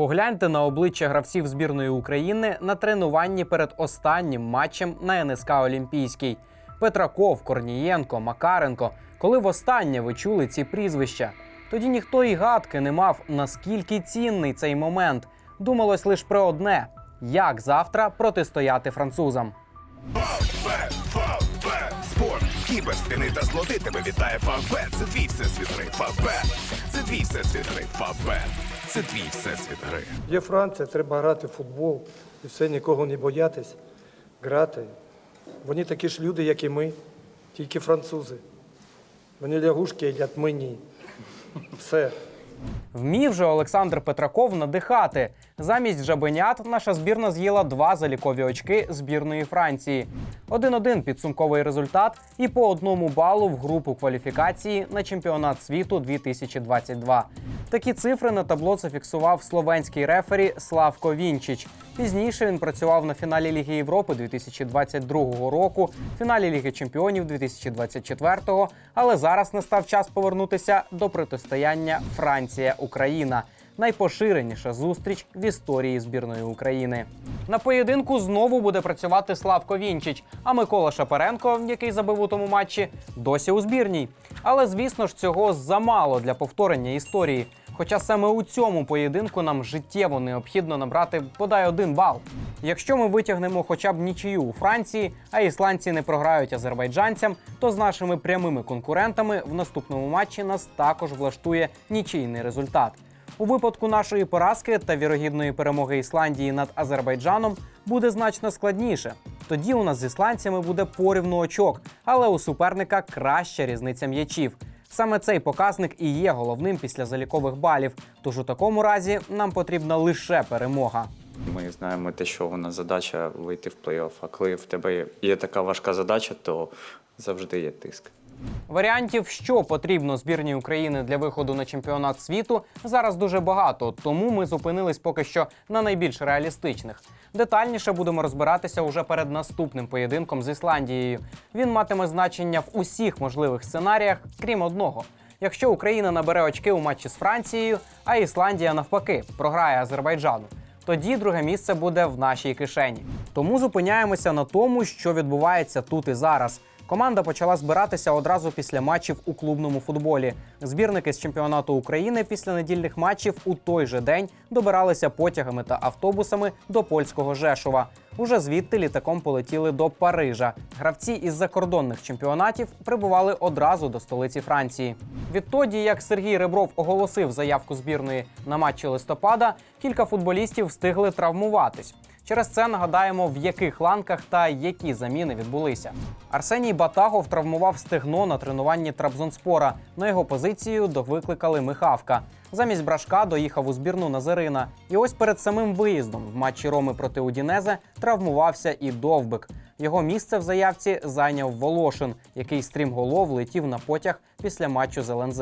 Погляньте на обличчя гравців збірної України на тренуванні перед останнім матчем на НСК Олімпійський. Петраков, Корнієнко, Макаренко. Коли востаннє ви чули ці прізвища? Тоді ніхто і гадки не мав, наскільки цінний цей момент. Думалось лише про одне: як завтра протистояти французам. Спорт, кіберспіни та злоти тебе вітає Фавбет. Це твій всесвіт гри, Фавбет. Це твій всесвіт гри, Фавбет. Це твій всесвіт гри. Є Франція, треба грати в футбол і все, нікого не боятись, грати. Вони такі ж люди, як і ми, тільки французи. Вони лягушки їдять, ми ні. Все. Вмів же Олександр Петраков надихати. Замість жабенят наша збірна з'їла два залікові очки збірної Франції. 1-1 підсумковий результат і по одному балу в групу кваліфікації на чемпіонат світу 2022. Такі цифри на табло зафіксував словенський рефері Славко Вінчич. Пізніше він працював на фіналі Ліги Європи 2022 року, фіналі Ліги Чемпіонів 2024, але зараз настав час повернутися до протистояння Франція-Україна. Найпоширеніша зустріч в історії збірної України. На поєдинку знову буде працювати Славко Вінчич, а Микола Шапаренко, який забив у тому матчі, досі у збірній. Але звісно ж, цього замало для повторення історії. Хоча саме у цьому поєдинку нам життєво необхідно набрати бодай один бал. Якщо ми витягнемо хоча б нічию у Франції, а ісландці не програють азербайджанцям, то з нашими прямими конкурентами в наступному матчі нас також влаштує нічийний результат. У випадку нашої поразки та вірогідної перемоги Ісландії над Азербайджаном буде значно складніше. Тоді у нас з ісландцями буде порівну очок, але у суперника краща різниця м'ячів. Саме цей показник і є головним після залікових балів. Тож у такому разі нам потрібна лише перемога. Ми знаємо те, що у нас задача вийти в плей-офф. А коли в тебе є така важка задача, то завжди є тиск. Варіантів, що потрібно збірній України для виходу на чемпіонат світу, зараз дуже багато, тому ми зупинились поки що на найбільш реалістичних. Детальніше будемо розбиратися уже перед наступним поєдинком з Ісландією. Він матиме значення в усіх можливих сценаріях, крім одного. Якщо Україна набере очки у матчі з Францією, а Ісландія навпаки програє Азербайджану. Тоді друге місце буде в нашій кишені. Тому зупиняємося на тому, що відбувається тут і зараз. Команда почала збиратися одразу після матчів у клубному футболі. Збірники з чемпіонату України після недільних матчів у той же день добиралися потягами та автобусами до польського Жешова. Уже звідти літаком полетіли до Парижа. Гравці із закордонних чемпіонатів прибували одразу до столиці Франції. Відтоді, як Сергій Ребров оголосив заявку збірної на матчі листопада, кілька футболістів встигли травмуватись. Через це нагадаємо, в яких ланках та які заміни відбулися. Арсеній Батагов травмував стегно на тренуванні Трабзонспора. На його позицію довикликали Михавка. Замість брашка доїхав у збірну Назарина. І ось перед самим виїздом в матчі Роми проти Удінезе травмувався і Довбик. Його місце в заявці зайняв Волошин, який стрімголов летів на потяг після матчу з ЛНЗ.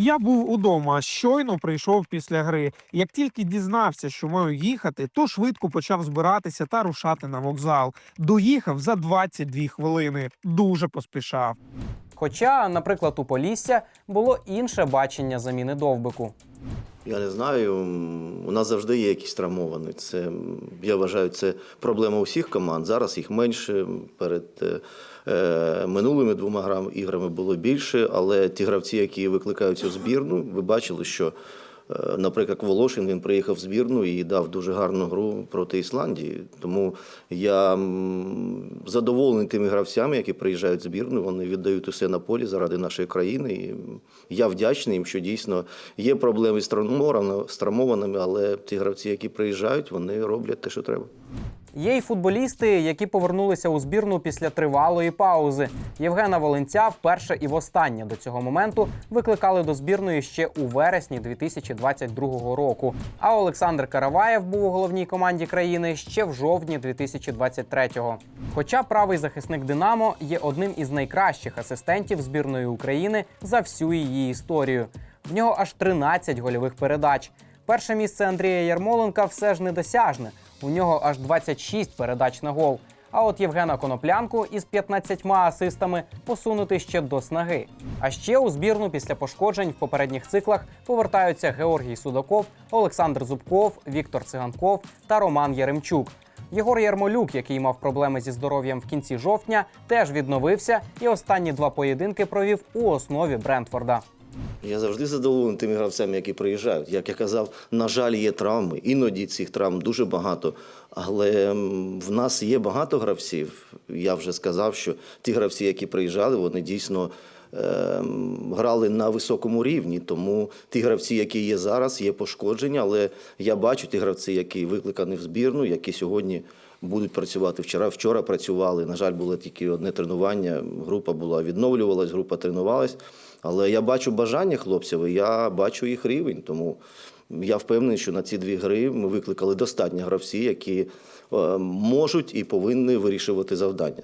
Я був удома, щойно прийшов після гри. Як тільки дізнався, що маю їхати, то швидко почав збиратися та рушати на вокзал. Доїхав за 22 хвилини. Дуже поспішав. Хоча, наприклад, у Полісся було інше бачення заміни довбику. Я не знаю. У нас завжди є якісь травмовані. Це я вважаю, це проблема усіх команд. Зараз їх менше. Перед е, е, минулими двома іграми було більше, але ті гравці, які викликаються в збірну, ви бачили, що. Е, Наприклад, Волошин він приїхав в збірну і дав дуже гарну гру проти Ісландії. Тому я задоволений тими гравцями, які приїжджають в збірну. Вони віддають усе на полі заради нашої країни. І я вдячний їм, що дійсно є проблеми з травмованими- але ті гравці, які приїжджають, вони роблять те, що треба. Є й футболісти, які повернулися у збірну після тривалої паузи. Євгена Волинця вперше і востаннє до цього моменту викликали до збірної ще у вересні 2022 року. А Олександр Караваєв був у головній команді країни ще в жовтні 2023-го. Хоча правий захисник Динамо є одним із найкращих асистентів збірної України за всю її історію. В нього аж 13 гольових передач. Перше місце Андрія Ярмоленка все ж недосяжне. У нього аж 26 передач на гол. А от Євгена Коноплянку із 15 асистами посунути ще до снаги. А ще у збірну після пошкоджень в попередніх циклах повертаються Георгій Судаков, Олександр Зубков, Віктор Циганков та Роман Яремчук. Єгор Ярмолюк, який мав проблеми зі здоров'ям в кінці жовтня, теж відновився і останні два поєдинки провів у основі Брентфорда. Я завжди задоволений тими гравцями, які приїжджають. Як я казав, на жаль, є травми. Іноді цих травм дуже багато. Але в нас є багато гравців. Я вже сказав, що ті гравці, які приїжджали, вони дійсно грали на високому рівні. Тому ті гравці, які є зараз, є пошкодження. Але я бачу ті гравці, які викликані в збірну, які сьогодні будуть працювати. Вчора вчора працювали. На жаль, було тільки одне тренування. Група була відновлювалась, група тренувалась. Але я бачу бажання хлопців, і я бачу їх рівень. Тому я впевнений, що на ці дві гри ми викликали достатньо гравці, які е, можуть і повинні вирішувати завдання.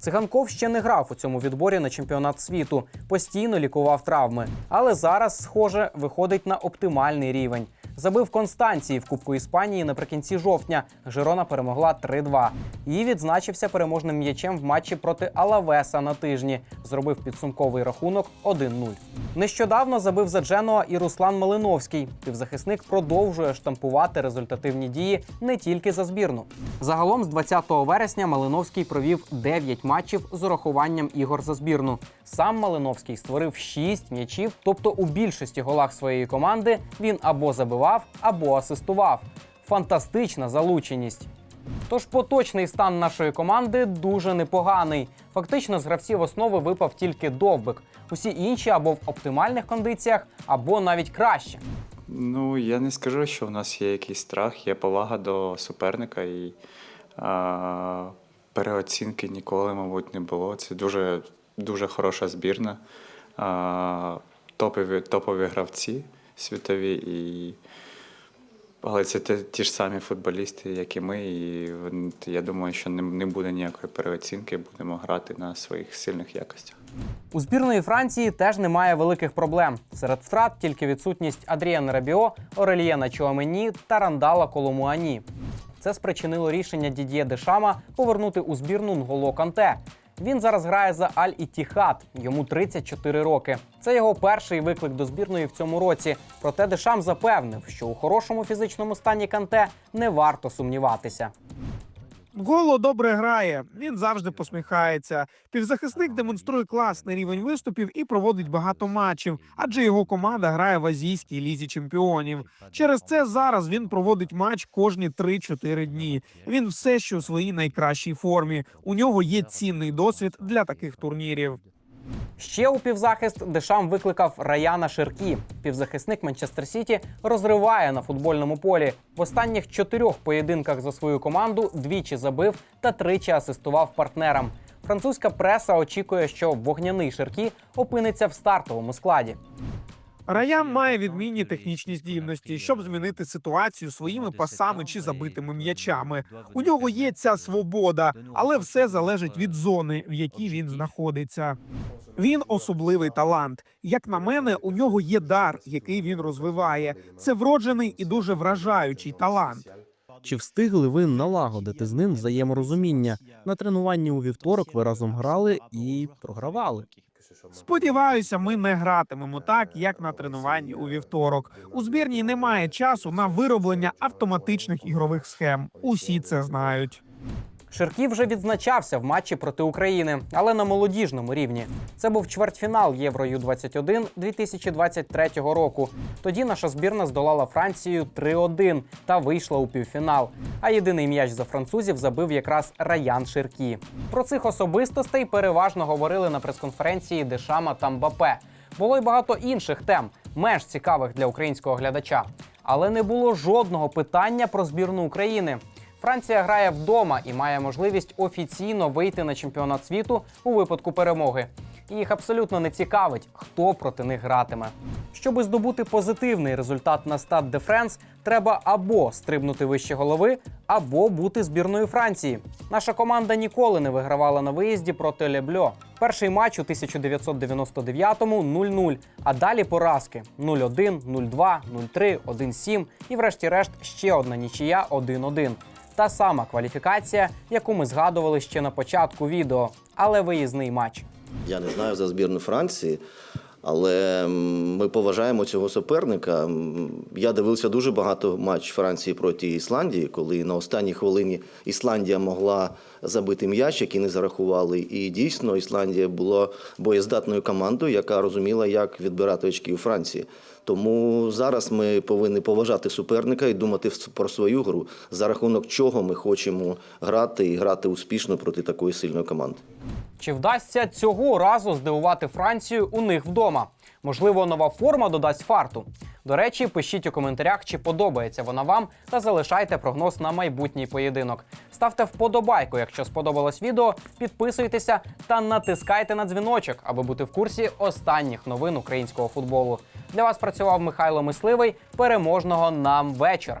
Циганков ще не грав у цьому відборі на чемпіонат світу, постійно лікував травми. Але зараз, схоже, виходить на оптимальний рівень. Забив Констанції в Кубку Іспанії наприкінці жовтня. Жирона перемогла 3-2. І відзначився переможним м'ячем в матчі проти Алавеса на тижні. Зробив підсумковий рахунок 1-0. Нещодавно забив за Дженуа і Руслан Малиновський. Півзахисник продовжує штампувати результативні дії не тільки за збірну. Загалом з 20 вересня Малиновський провів 9 матчів з урахуванням ігор за збірну. Сам Малиновський створив 6 м'ячів, тобто у більшості голах своєї команди він або забивав, або асистував. Фантастична залученість. Тож поточний стан нашої команди дуже непоганий. Фактично з гравців основи випав тільки довбик. Усі інші або в оптимальних кондиціях, або навіть краще. Ну, я не скажу, що в нас є якийсь страх, є повага до суперника і а, переоцінки ніколи, мабуть, не було. Це дуже, дуже хороша збірна. А, топові, топові гравці світові. І... Але це ті ж самі футболісти, як і ми. І я думаю, що не, буде ніякої переоцінки, будемо грати на своїх сильних якостях. У збірної Франції теж немає великих проблем. Серед втрат тільки відсутність Адріана Рабіо, Орельєна Чуамені та Рандала Коломуані. Це спричинило рішення Дід'є Дешама повернути у збірну Нголо Канте. Він зараз грає за Аль Ітіхат, йому 34 роки. Це його перший виклик до збірної в цьому році. Проте Дешам запевнив, що у хорошому фізичному стані Канте не варто сумніватися. Голо добре грає, він завжди посміхається. Півзахисник демонструє класний рівень виступів і проводить багато матчів, адже його команда грає в азійській лізі чемпіонів. Через це зараз він проводить матч кожні 3-4 дні. Він все ще у своїй найкращій формі. У нього є цінний досвід для таких турнірів. Ще у півзахист Дешам викликав Раяна Ширкі. Півзахисник Манчестер Сіті розриває на футбольному полі. В останніх чотирьох поєдинках за свою команду двічі забив та тричі асистував партнерам. Французька преса очікує, що вогняний Ширкі опиниться в стартовому складі. Раян має відмінні технічні здібності, щоб змінити ситуацію своїми пасами чи забитими м'ячами. У нього є ця свобода, але все залежить від зони, в якій він знаходиться. Він особливий талант. Як на мене, у нього є дар, який він розвиває. Це вроджений і дуже вражаючий талант. Чи встигли ви налагодити з ним взаєморозуміння? На тренуванні у вівторок ви разом грали і програвали. Сподіваюся, ми не гратимемо так, як на тренуванні у вівторок. У збірній немає часу на вироблення автоматичних ігрових схем. Усі це знають. Ширкі вже відзначався в матчі проти України, але на молодіжному рівні. Це був чвертьфінал Євро Ю-21 2023 року. Тоді наша збірна здолала Францію 3-1 та вийшла у півфінал. А єдиний м'яч за французів забив якраз Раян Ширкі. Про цих особистостей переважно говорили на прес-конференції Дешама та Мбапе. Було й багато інших тем, менш цікавих для українського глядача. Але не було жодного питання про збірну України. Франція грає вдома і має можливість офіційно вийти на чемпіонат світу у випадку перемоги. І їх абсолютно не цікавить, хто проти них гратиме. Щоби здобути позитивний результат на стад де Френс, треба або стрибнути вище голови, або бути збірною Франції. Наша команда ніколи не вигравала на виїзді проти Лебльо. Перший матч у 1999-му 0-0, а далі поразки 0-1, 0-2, 0-3, 1-7 і врешті-решт ще одна нічия 1-1. Та сама кваліфікація, яку ми згадували ще на початку відео, але виїзний матч. Я не знаю за збірну Франції, але ми поважаємо цього суперника. Я дивився дуже багато матч Франції проти Ісландії, коли на останній хвилині Ісландія могла забити м'яч, який не зарахували. І дійсно Ісландія була боєздатною командою, яка розуміла, як відбирати очки у Франції. Тому зараз ми повинні поважати суперника і думати про свою гру, за рахунок чого ми хочемо грати і грати успішно проти такої сильної команди. Чи вдасться цього разу здивувати Францію у них вдома? Можливо, нова форма додасть фарту. До речі, пишіть у коментарях, чи подобається вона вам, та залишайте прогноз на майбутній поєдинок. Ставте вподобайку, якщо сподобалось відео, підписуйтеся та натискайте на дзвіночок, аби бути в курсі останніх новин українського футболу. Для вас працював Михайло Мисливий. Переможного нам вечір.